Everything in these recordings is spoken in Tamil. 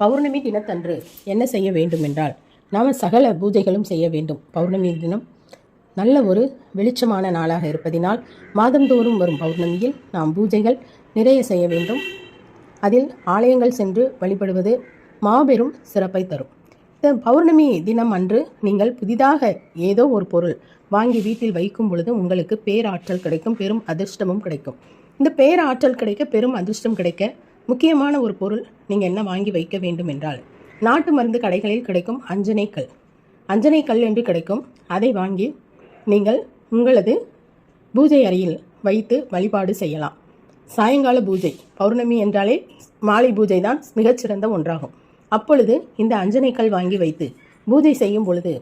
பௌர்ணமி தினத்தன்று என்ன செய்ய வேண்டும் என்றால் நாம் சகல பூஜைகளும் செய்ய வேண்டும். பௌர்ணமி தினம் நல்ல ஒரு வெளிச்சமான நாளாக இருப்பதினால் மாதந்தோறும் வரும் பௌர்ணமியில் நாம் பூஜைகள் நிறைய செய்ய வேண்டும். அதில் ஆலயங்கள் சென்று வழிபடுவது மாபெரும் சிறப்பை தரும். இந்த பௌர்ணமி தினம் அன்று நீங்கள் புதிதாக ஏதோ ஒரு பொருள் வாங்கி வீட்டில் வைக்கும் பொழுது உங்களுக்கு பேராற்றல் கிடைக்கும் பெரும் அதிர்ஷ்டமும் கிடைக்கும். இந்த பேராற்றல் கிடைக்க பெரும் அதிர்ஷ்டம் கிடைக்க முக்கியமான ஒரு பொருள் நீங்கள் என்ன வாங்கி வைக்க வேண்டும் என்றால் நாட்டு மருந்து கடைகளில் கிடைக்கும் அஞ்சனை கல். அஞ்சனை கல் என்று கிடைக்கும். அதை வாங்கி நீங்கள் உங்களது பூஜை அறையில் வைத்து வழிபாடு செய்யலாம். சாயங்கால பூஜை பௌர்ணமி என்றாலே மாலை பூஜை தான் மிகச்சிறந்த ஒன்றாகும். அப்பொழுது இந்த அஞ்சனைக்கல் வாங்கி வைத்து பூஜை செய்யும் பொழுது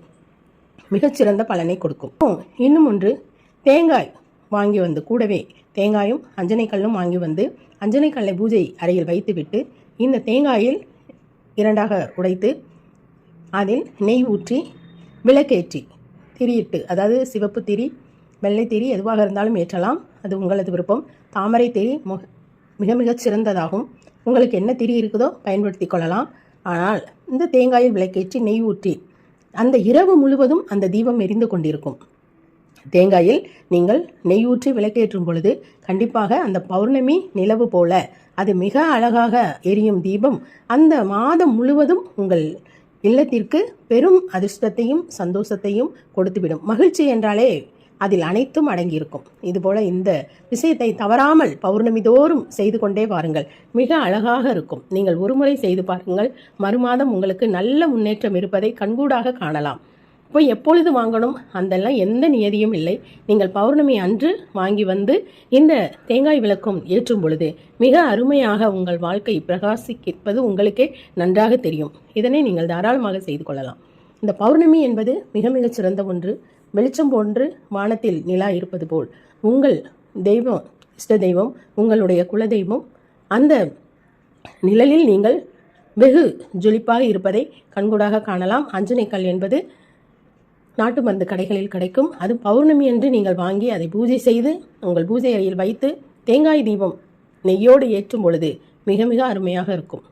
மிகச்சிறந்த பலனை கொடுக்கும். இன்னும் ஒன்று தேங்காய். வாங்கி வந்து கூடவே தேங்காயும் அஞ்சனைக்கல்லும் வாங்கி வந்து அஞ்சனைக்கல்லை பூஜை அறையில் வைத்துவிட்டு இந்த தேங்காயில் இரண்டாக உடைத்து அதில் நெய் ஊற்றி விளக்கேற்றி திரியிட்டு அதாவது சிவப்பு திரி வெள்ளை திரி எதுவாக இருந்தாலும் ஏற்றலாம். அது உங்களது விருப்பம். தாமரை திரி முக மிக மிகச் சிறந்ததாகும். உங்களுக்கு என்ன திரி இருக்குதோ பயன்படுத்தி கொள்ளலாம். ஆனால் இந்த தேங்காயில் விளக்கேற்றி நெய் ஊற்றி அந்த இரவு முழுவதும் அந்த தீபம் எரிந்து கொண்டிருக்கும். தேங்காயில் நீங்கள் நெய் ஊற்றி விளக்கேற்றும் பொழுது கண்டிப்பாக அந்த பௌர்ணமி நிலவு போல அது மிக அழகாக எரியும் தீபம் அந்த மாதம் முழுவதும் உங்கள் இல்லத்திற்கு பெரும் அதிர்ஷ்டத்தையும் சந்தோஷத்தையும் கொடுத்துவிடும். மகிழ்ச்சி என்றாலே அதில் அனைத்தும் அடங்கியிருக்கும். இதுபோல இந்த விஷயத்தை தவறாமல் பௌர்ணமி தோறும் செய்து கொண்டே வாருங்கள். மிக அழகாக இருக்கும். நீங்கள் ஒருமுறை செய்து பாருங்கள். மறுமாதம் உங்களுக்கு நல்ல முன்னேற்றம் இருப்பதை கண்கூடாக காணலாம். அப்போ எப்பொழுது வாங்கணும்? அதெல்லாம் எந்த நியதியும் இல்லை. நீங்கள் பௌர்ணமி அன்று வாங்கி வந்து இந்த தேங்காய் விளக்கும் ஏற்றும் பொழுது மிக அருமையாக உங்கள் வாழ்க்கை பிரகாசிப்பது உங்களுக்கே நன்றாக தெரியும். இதனை நீங்கள் தாராளமாக செய்து கொள்ளலாம். இந்த பௌர்ணமி என்பது மிக மிகச் சிறந்த ஒன்று. வெளிச்சம் போன்று வானத்தில் நிலா இருப்பது போல் உங்கள் தெய்வம் இஷ்ட தெய்வம் உங்களுடைய குலதெய்வம் அந்த நிழலில் நீங்கள் வெகு ஜொலிப்பாக இருப்பதை கண்கூடாக காணலாம். அஞ்சனைக்கல் என்பது நாட்டு மருந்து கடைகளில் கிடைக்கும். அது பௌர்ணமி என்று நீங்கள் வாங்கி அதை பூஜை செய்து உங்கள் பூஜை அறையில் வைத்து தேங்காய் தீபம் நெய்யோடு ஏற்றும் பொழுது மிக மிக அருமையாக இருக்கும்.